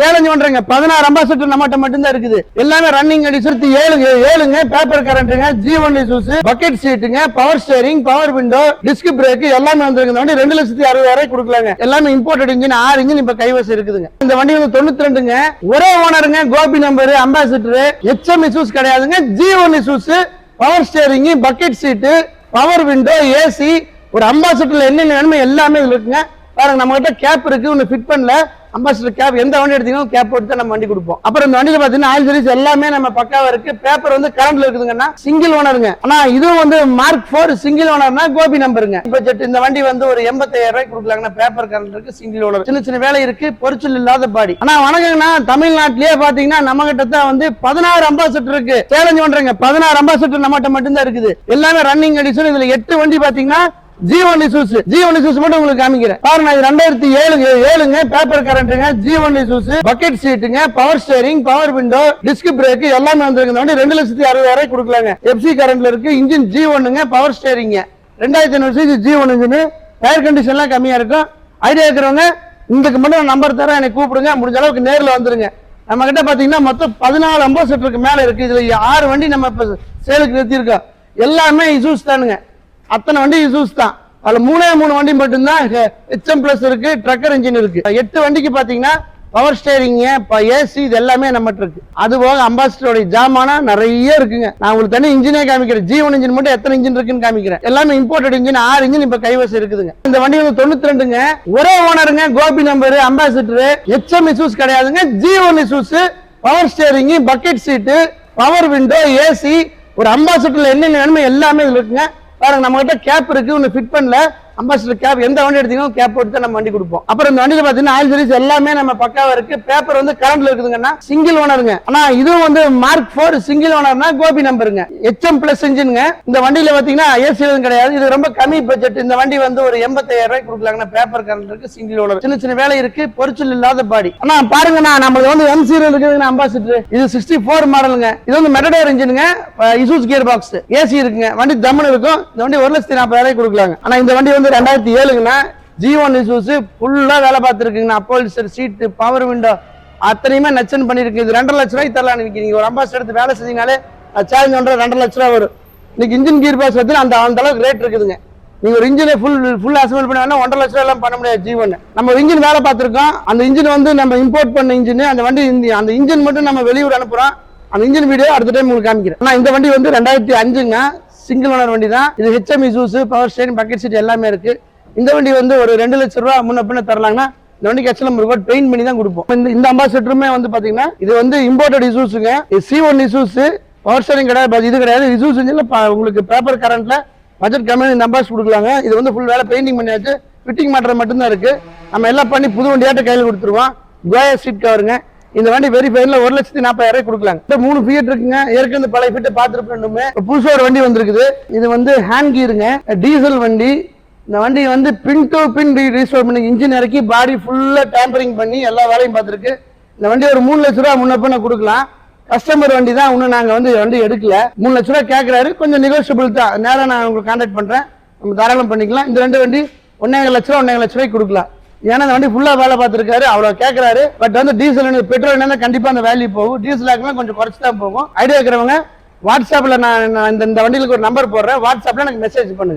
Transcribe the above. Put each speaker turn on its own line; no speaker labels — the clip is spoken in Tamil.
சேலஞ்ச் பண்றேங்க. பதினாறு அம்பாசிடர் நம்மகிட்ட மட்டும்தான் இருக்குது. எல்லாமே ரன்னிங் அடி ஏழுங்க ஏழுங்க. பேப்பர் கரண்ட்டுங்க ஜீவன் one bucket சீட்டுங்க power steering power window disc brake எல்லாமே வந்துருங்க இந்த வண்டி ரெண்டு லட்சத்தி அறுபதாயிரம் கொடுக்கலாங்க. எல்லாமே இம்போர்ட்டட் இன்ஜின் ஆறு இன்ஜின் இப்ப கைவசம் இருக்குதுங்க. இந்த வண்டி வந்து தொண்ணூத்தி ரெண்டுங்க ஒரே ஓனருங்க Gobi number Ambassador HM Isuzu கிடையாதுங்க. ஜீவன் one Isuzu power steering bucket seat power window AC ஒரு அம்பாசிடர்ல என்னென்ன வேணுமோ எல்லாமே இதுல இருக்குங்க. பாருங்க நம்ம கிட்ட கேப் இருக்கு ஒன்னு ஃபிட் பண்ணல. அம்பாசிடர் கேப் எந்த வண்டி எடுத்தீங்கன்னா கேப் போட்டு தான் நம்ம வண்டி கொடுப்போம். அப்புறம் இந்த வண்டியில பாத்தீங்கன்னா ஆயில் சர்வீஸ் எல்லாமே நம்ம பக்காவா இருக்கு. பேப்பர் வந்து கரண்ட்ல இருக்குதுங்கன்னா சிங்கிள் ஓனருங்க ஆனா இதுவும் வந்து மார்க் போர் சிங்கிள் ஓனர்னா கோபி நம்பருங்க பட்ஜெட் இந்த வண்டி வந்து ஒரு எண்பத்தாயிரம் ரூபாய் கொடுக்கலாங்கன்னா பேப்பர் கரண்ட் இருக்கு சிங்கிள் ஓனர் சின்ன சின்ன வேலை இருக்கு பொறிச்சல் இல்லாத பாடி ஆனா வணக்கங்கண்ணா தமிழ்நாட்டிலேயே பாத்தீங்கன்னா நம்ம கிட்ட தான் வந்து பதினாறு அம்பாசிடர் இருக்கு. சேலஞ்ச் பண்றேங்க. பதினாறு அம்பாசிடர் நம்மகிட்ட மட்டும்தான் இருக்குது. எல்லாமே ரன்னிங் அடிஷன் இதுல எட்டு வண்டி பாத்தீங்கன்னா ஜி ஒன் ஜீவன் ஜி ஒன் மட்டும் உங்களுக்கு காமிக்கிறேன். பாருங்க இது ரெண்டாயிரத்தி ஏழுங்க ஏழுங்க பேப்பர் கரண்ட்டுங்க ஜீவன் Isuzu bucket சீட்டுங்க power steering power window disc brake எல்லாமே வந்திருக்கு வண்டி ரெண்டு லட்சத்தி அறுபதாயிரம் கொடுக்கலாங்க. எஃப்சி கரண்ட்ல இருக்கு இன்ஜின் ஜி ஒன்னுங்க பவர் ஸ்டேரிங்க ரெண்டாயிரத்தி ஐநூறு CC G one engine tyre கண்டிஷன்லாம் கம்மியா இருக்கும். ஐடியா இருக்கிறவங்க இதுக்கு மட்டும் நம்பர் தரேன் எனக்கு கூப்பிடுங்க. முடிஞ்ச அளவுக்கு நேரில் வந்துருங்க. நம்ம கிட்ட பாத்தீங்கன்னா மொத்தம் பதினாலு அம்பாசிடருக்கு மேல இருக்கு. இதுல ஆறு வண்டி நம்ம இப்ப சேலுக்கு நிறுத்தியிருக்கோம். எல்லாமே இசூஸ் தானுங்க. அத்தனை வண்டி இசூஸ் தான். அதில் மூணே மூணு வண்டி மட்டும்தான் ஹெச்எம் ப்ளஸ் இருக்கு ட்ரக்கர் இன்ஜின் இருக்கு. எட்டு வண்டிக்கு பார்த்தீங்கன்னா பவர் ஸ்டேரிங் ஏசி இது எல்லாமே நம்மகிட்ட இருக்கு. அது போக அம்பாசிடரோட ஜாமானா நிறைய இருக்குங்க. நான் உங்களுக்கு தனி இன்ஜினே காமிக்கிறேன். ஜீவன் இன்ஜின் மட்டும் எத்தனை இன்ஜின் இருக்குன்னு காமிக்கிறேன். எல்லாமே இம்போர்ட்டட் இன்ஜின் ஆறு இன்ஜின் இப்ப கைவசம் இருக்குதுங்க. இந்த வண்டி வந்து தொண்ணூத்தி ரெண்டுங்க ஒரே ஓனருங்க Gobi number Ambassador HM Isuzu கிடையாதுங்க. ஜீவன் one power steering bucket seat power window AC ஒரு அம்பாசிடர்ல என்னென்ன வேணுமோ எல்லாமே இதுல இருக்குங்க. பாருங்க நம்ம கிட்ட கேப் இருக்கு ஒன்னு ஃபிட் பண்ணல. அம்பாசிடர் கேப் எந்த வண்டி எடுத்தீங்கன்னா கேப் போட்டு தான் நம்ம வண்டி கொடுப்போம். அப்புறம் இந்த வண்டியில பாத்தீங்கன்னா ஆயில் சர்வீஸ் எல்லாமே நம்ம பக்காவா இருக்கு. பேப்பர் வந்து கரண்ட்ல இருக்குதுங்கன்னா சிங்கிள் ஓனருங்க ஆனா இதுவும் வந்து மார்க் போர் சிங்கிள் ஓனர்னா கோபி நம்பருங்க எச்எம் பிளஸ் இன்ஜினுங்க இந்த வண்டியில பாத்தீங்கன்னா ஏசி எதுவும் கிடையாது. இது ரொம்ப கம்மி பட்ஜெட் இந்த வண்டி வந்து ஒரு எண்பத்தாயிரம் ரூபாய் கொடுக்கலாங்கன்னா பேப்பர் கரண்ட் இருக்கு சிங்கிள் ஓனர் சின்ன சின்ன வேலை இருக்கு. பொறிச்சல் இல்லாத பாடி ஆனா பாருங்கண்ணா நம்மளுக்கு வந்து எம் சீரியல் இருக்குதுங்க அம்பாசிடர் இது சிக்ஸ்டி ஃபோர் மாடலுங்க இது வந்து மெட்டடோர் இன்ஜினுங்க இசூஸ் கியர் பாக்ஸ் ஏசி இருக்குங்க. வண்டி தம்மன் இருக்கும். இந்த வண்டி ஒரு லட்சத்தி நாற்பதாயிரம் கொடுக்கலாங்க. ஆனா இந்த வண்டி வந்து ரெண்டாயிரத்தி ஏழுங்கண்ணா. ஜி ஒன் இசூஸ் ஃபுல்லா வேலை பார்த்துருக்குங்கண்ணா. அப்போல்சர் சீட்டு பவர் விண்டோ அத்தனையுமே நச்சன் பண்ணிருக்கு இது ரெண்டரை லட்ச ரூபாய்க்கு தரலாம் நீங்க ஒரு அம்பாஸ் எடுத்து வேலை செஞ்சீங்கனாலே சேலஞ்ச் பண்ணுற ரெண்டரை லட்ச ரூபா வரும். இன்னைக்கு இன்ஜின் கீர் பாஸ் வந்து அந்த அந்த அளவுக்கு ரேட் இருக்குதுங்க. நீங்க ஒரு இன்ஜினை ஃபுல் ஃபுல் அசம்பிள் பண்ண வேணால் ஒன்றரை லட்ச ரூபாயெல்லாம் பண்ண முடியாது ஜீவன் நம்ம ஒரு இன்ஜின் வேலை பார்த்துருக்கோம். அந்த இன்ஜின் வந்து நம்ம இம்போர்ட் பண்ண இன்ஜின் அந்த வண்டி அந்த இன்ஜின் மட்டும் நம்ம வெளியூர் அனுப்புறோம். அந்த இன்ஜின் வீடியோ அடுத்த டைம் உங்களுக்கு காமிக்கிறேன். ஆனால் இந்த வண்டி வந்து ரெண்டாயிரத்தி அஞ்சுங்க சிங்கிள் ஓனர் வண்டி தான் இது ஹெச்எம் இசூஸ் பவர் ஸ்டேன் பக்கெட் சீட் எல்லாமே இருக்கு. இந்த வண்டி வந்து ஒரு ரெண்டு லட்ச ரூபா முன்ன பின்ன தரலாங்கன்னா இந்த வண்டிக்கு ஆக்சுவலா நம்ம ரிகார்ட் பெயிண்ட் பண்ணி தான் கொடுப்போம். இந்த இந்த அம்பாசிடருமே வந்து பாத்தீங்கன்னா இது வந்து imported இசூஸுங்க C one Isuzu power steering கிடையாது இது கிடையாது. இசூஸ் உங்களுக்கு பேப்பர் கரண்ட்ல பட்ஜெட் கம்மியாக இந்த அம்பாஸ் கொடுக்கலாங்க. இது வந்து ஃபுல் வேலை பெயிண்டிங் பண்ணியாச்சு. ஃபிட்டிங் மாட்டுறது மட்டும்தான் இருக்கு. நம்ம எல்லாம் பண்ணி புது வண்டியாட்ட கையில் கொடுத்துருவோம். கோயா சீட் கவருங்க இந்த வண்டி வெரி ஃபைனில் ஒரு லட்சத்தி நாற்பதாயிரம் கொடுக்கலாங்க. இந்த மூணு ஃபியட் இருக்குங்க. ஏற்கனவே பழைய ஃபிட் பார்த்துருப்பேன் இப்ப புதுசாக ஒரு வண்டி வந்திருக்குது. இது வந்து ஹேண்ட் கீருங்க டீசல் வண்டி. இந்த வண்டி வந்து பின் டு பின் ரீஸ்டோர் பண்ணி இன்ஜின் இறக்கி பாடி ஃபுல்லாக டேம்பரிங் பண்ணி எல்லா வேலையும் பார்த்துருக்கு. இந்த வண்டி ஒரு மூணு லட்ச ரூபா முன்ன கொடுக்கலாம். கஸ்டமர் வண்டி தான் இன்னும் நாங்கள் வந்து வண்டி எடுக்கல. மூணு லட்ச ரூபா கேட்குறாரு கொஞ்சம் நெகோஷியபிள் தான். நேராக நான் உங்களுக்கு கான்டாக்ட் பண்ணுறேன் நம்ம தாராளம் பண்ணிக்கலாம். இந்த ரெண்டு வண்டி ஒன்றே லட்ச ரூபா ஒன்றே லட்ச ரூபாய்க்கு கொடுக்கலாம். ஏன்னா அந்த வண்டி ஃபுல்லாக வேலை பார்த்துருக்காரு அவ்வளோ கேட்குறாரு பட் வந்து டீசல் பெட்ரோல் என்ன கண்டிப்பாக அந்த வேல்யூ போகும். டீசல் ஆக்கலாம் கொஞ்சம் குறைச்சி தான் போகும். ஐடியா இருக்கிறவங்க வாட்ஸ்அப்பில் நான் இந்த இந்த வண்டிகளுக்கு ஒரு நம்பர் போடுறேன். வாட்ஸ்அப்பில் எனக்கு மெசேஜ் பண்ணுங்க.